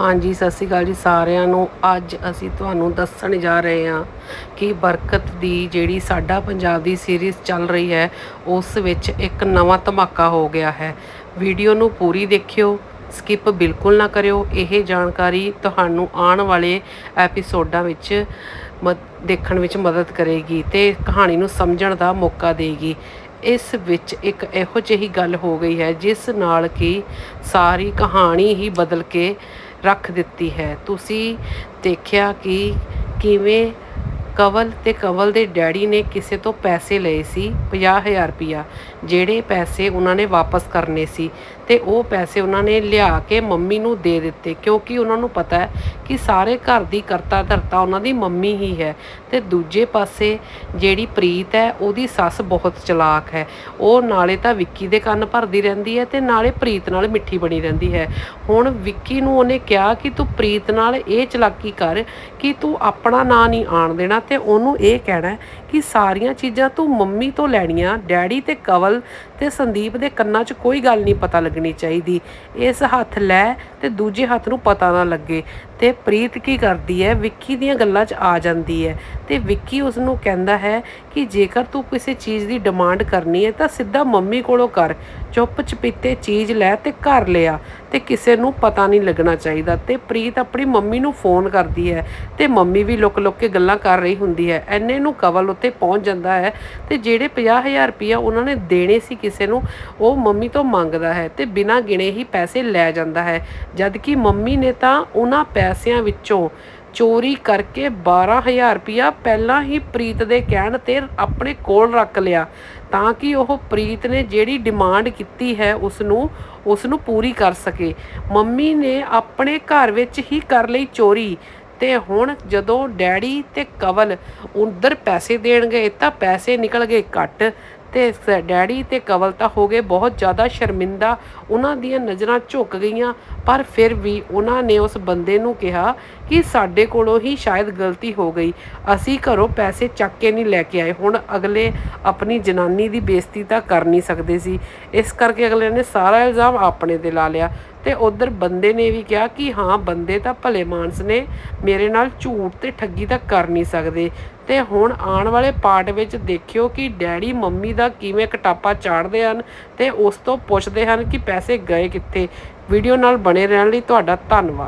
ਹਾਂਜੀ, ਸਤਿ ਸ਼੍ਰੀ ਅਕਾਲ ਜੀ ਸਾਰਿਆਂ ਨੂੰ। ਅੱਜ ਅਸੀਂ ਤੁਹਾਨੂੰ ਦੱਸਣ ਜਾ ਰਹੇ ਹਾਂ ਕਿ ਬਰਕਤ ਦੀ ਜਿਹੜੀ ਸਾਡਾ ਪੰਜਾਬ ਦੀ ਸੀਰੀਜ਼ ਚੱਲ ਰਹੀ ਹੈ, ਉਸ ਵਿੱਚ ਇੱਕ ਨਵਾਂ ਧਮਾਕਾ ਹੋ ਗਿਆ ਹੈ। ਵੀਡੀਓ ਨੂੰ ਪੂਰੀ ਦੇਖਿਓ, ਸਕਿਪ ਬਿਲਕੁਲ ਨਾ ਕਰਿਓ। ਇਹ ਜਾਣਕਾਰੀ ਤੁਹਾਨੂੰ ਆਉਣ ਵਾਲੇ ਐਪੀਸੋਡਾਂ ਵਿੱਚ ਮ- ਦੇਖਣ ਵਿੱਚ ਮਦਦ ਕਰੇਗੀ ਤੇ ਕਹਾਣੀ ਨੂੰ ਸਮਝਣ ਦਾ ਮੌਕਾ ਦੇਗੀ। ਇਸ ਵਿੱਚ ਇੱਕ ਇਹੋ ਜਿਹੀ ਗੱਲ ਹੋ ਗਈ ਹੈ, ਜਿਸ ਨਾਲ ਕਿ ਸਾਰੀ ਕਹਾਣੀ ਹੀ ਬਦਲ ਕੇ ਰੱਖ ਦਿੱਤੀ ਹੈ। ਤੁਸੀਂ ਦੇਖਿਆ ਕਿ ਕਿਵੇਂ ਕਵਲ ਤੇ ਕਵਲ ਦੇ ਡੈਡੀ ਨੇ ਕਿਸੇ ਤੋਂ ਪੈਸੇ ਲਏ ਸੀ 50000 ਰੁਪਇਆ, ਜਿਹੜੇ ਪੈਸੇ ਉਹਨਾਂ ਨੇ ਵਾਪਸ ਕਰਨੇ ਸੀ ਤੇ ਉਹ ਪੈਸੇ ਉਹਨਾਂ ਨੇ ਲਿਆ ਕੇ ਮੰਮੀ ਨੂੰ ਦੇ ਦਿੱਤੇ, ਕਿਉਂਕਿ ਉਹਨਾਂ ਨੂੰ ਪਤਾ ਹੈ ਕਿ ਸਾਰੇ ਘਰ ਦੀ ਕਰਤਾ ਧਰਤਾ ਉਹਨਾਂ ਦੀ ਮੰਮੀ ਹੀ ਹੈ ਤੇ ਦੂਜੇ ਪਾਸੇ ਜਿਹੜੀ ਪ੍ਰੀਤ ਹੈ, ਉਹਦੀ ਸੱਸ ਬਹੁਤ ਚਲਾਕ ਹੈ। ਉਹ ਨਾਲੇ ਤਾਂ ਵਿੱਕੀ ਦੇ ਕੰਨ ਭਰਦੀ ਰਹਿੰਦੀ ਹੈ ਤੇ ਨਾਲੇ ਪ੍ਰੀਤ ਨਾਲ ਮਿੱਠੀ ਬਣੀ ਰਹਿੰਦੀ ਹੈ। ਹੁਣ ਵਿੱਕੀ ਨੂੰ ਉਹਨੇ ਕਿਹਾ ਕਿ ਤੂੰ ਪ੍ਰੀਤ ਨਾਲ ਇਹ ਚਲਾਕੀ ਕਰ ਕਿ ਤੂੰ ਆਪਣਾ ਨਾਂ ਨਹੀਂ ਆਣ ਦੇਣਾ ਤੇ ਉਹਨੂੰ ਇਹ ਕਹਿਣਾ ਕਿ ਸਾਰੀਆਂ ਚੀਜ਼ਾਂ ਤੂੰ ਮੰਮੀ ਤੋਂ ਲੈਣੀਆਂ, ਡੈਡੀ ਤੇ ਕਵਲ ਤੇ ਸੰਦੀਪ ਦੇ ਕੰਨਾਂ 'ਚ ਕੋਈ ਗੱਲ ਨਹੀਂ ਪਤਾ ਲੱਗਣੀ ਚਾਹੀਦੀ। ਇਸ ਹੱਥ ਲੈ ਤੇ ਦੂਜੇ ਹੱਥ ਨੂੰ ਪਤਾ ਨਾ ਲੱਗੇ। ਤੇ ਪ੍ਰੀਤ ਕੀ ਕਰਦੀ ਹੈ? ਵਿੱਕੀ ਦੀਆਂ ਗੱਲਾਂ 'ਚ ਆ ਜਾਂਦੀ ਹੈ ਤੇ ਵਿੱਕੀ ਉਸ ਨੂੰ ਕਹਿੰਦਾ ਹੈ ਕਿ ਜੇਕਰ ਤੂੰ ਕਿਸੇ ਚੀਜ਼ ਦੀ ਡਿਮਾਂਡ ਕਰਨੀ ਹੈ ਤਾਂ ਸਿੱਧਾ ਮੰਮੀ ਕੋਲੋਂ ਕਰ। ਚੁੱਪ ਚਪੀਤੇ ਚੀਜ਼ ਲੈ ਤੇ ਘਰ ਲਿਆ ਤੇ ਕਿਸੇ ਨੂੰ ਪਤਾ ਨਹੀਂ ਲੱਗਣਾ ਚਾਹੀਦਾ ਤੇ ਪ੍ਰੀਤ ਆਪਣੀ ਮੰਮੀ ਨੂੰ ਫੋਨ ਕਰਦੀ ਹੈ ਤੇ ਮੰਮੀ ਵੀ ਲੁੱਕ ਲੁੱਕ ਕੇ ਗੱਲਾਂ ਕਰ ਰਹੀ ਹੁੰਦੀ ਹੈ। ਐਨੇ ਨੂੰ ਕਵਲ ਉੱਤੇ ਪਹੁੰਚ ਜਾਂਦਾ ਹੈ ਤੇ ਜਿਹੜੇ 50000 ਰੁਪਇਆ ਉਹਨਾਂ ਨੇ ਦੇਣੇ ਸੀ ਕਿਸੇ ਨੂੰ, ਉਹ ਮੰਮੀ ਤੋਂ ਮੰਗਦਾ ਹੈ ਤੇ ਬਿਨਾਂ ਗਿਣੇ ਹੀ ਪੈਸੇ ਲੈ ਜਾਂਦਾ ਹੈ। ਜਦ ਕਿ ਮੰਮੀ ਨੇ ਤਾਂ ਉਹਨਾਂ ਪੈਸਿਆਂ ਵਿੱਚੋਂ ਚੋਰੀ ਕਰਕੇ 12000 ਰੁਪਇਆ ਪਹਿਲਾਂ ਹੀ ਪ੍ਰੀਤ ਦੇ ਕਹਿਣ ਤੇ ਆਪਣੇ ਕੋਲ ਰੱਖ ਲਿਆ, ਤਾਂ ਕਿ ਉਹ ਪ੍ਰੀਤ ਨੇ ਜਿਹੜੀ ਡਿਮਾਂਡ ਕੀਤੀ ਹੈ ਉਸ ਨੂੰ ਉਸ ਨੂੰ ਪੂਰੀ ਕਰ ਸਕੇ। ਮੰਮੀ ਨੇ ਆਪਣੇ ਘਰ ਵਿੱਚ ਹੀ ਕਰ ਲਈ ਚੋਰੀ, ਤੇ ਹੁਣ ਜਦੋਂ ਡੈਡੀ ਤੇ ਕਵਲ ਉਧਰ ਪੈਸੇ ਦੇਣ ਗਏ ਤਾਂ ਪੈਸੇ ਨਿਕਲ ਗਏ ਘੱਟ। ਤੇ ਡੈਡੀ ਤੇ ਕਵਲ ਤਾਂ ਹੋ ਗਏ ਬਹੁਤ ਜ਼ਿਆਦਾ ਸ਼ਰਮਿੰਦਾ। ਉਹਨਾਂ ਦੀਆਂ ਨਜ਼ਰਾਂ ਝੁਕ ਗਈਆਂ, ਪਰ ਫਿਰ ਵੀ ਉਹਨਾਂ ਨੇ ਉਸ ਬੰਦੇ ਨੂੰ ਕਿਹਾ ਕਿ ਸਾਡੇ ਕੋਲੋਂ ਹੀ ਸ਼ਾਇਦ ਗਲਤੀ ਹੋ ਗਈ। ਅਸੀਂ ਘਰੋਂ ਪੈਸੇ ਚੱਕ ਕੇ ਨਹੀਂ ਲੈ ਕੇ ਆਏ। ਹੁਣ ਅਗਲੇ ਆਪਣੀ ਜਨਾਨੀ ਦੀ ਬੇਇੱਜ਼ਤੀ ਤਾਂ ਕਰ ਨਹੀਂ ਸਕਦੇ ਸੀ। ਇਸ ਕਰਕੇ ਅਗਲੇ ਨੇ ਸਾਰਾ ਇਲਜ਼ਾਮ ਆਪਣੇ ਤੇ ਲਾ ਲਿਆ। ਤੇ ਉਧਰ ਬੰਦੇ ਨੇ ਵੀ ਕਿਹਾ ਕਿ ਹਾਂ, ਬੰਦੇ ਤਾਂ ਭਲੇ ਮਾਨਸ ਨੇ, ਮੇਰੇ ਨਾਲ ਝੂਠ ਤੇ ਠੱਗੀ ਤਾਂ ਕਰ ਨਹੀਂ ਸਕਦੇ। ਤੇ ਹੁਣ ਆਉਣ ਵਾਲੇ ਪਾਰਟ ਵਿੱਚ ਦੇਖਿਓ ਕਿ ਡੈਡੀ ਮੰਮੀ ਦਾ ਕਿਵੇਂ ਕਟਾਪਾ ਚਾੜਦੇ ਹਨ ਤੇ ਉਸ ਤੋਂ ਪੁੱਛਦੇ ਹਨ ਕਿ ਪੈਸੇ ਗਏ ਕਿੱਥੇ। ਵੀਡੀਓ ਨਾਲ ਬਣੇ ਰਹਿਣ ਲਈ ਤੁਹਾਡਾ ਧੰਨਵਾਦ।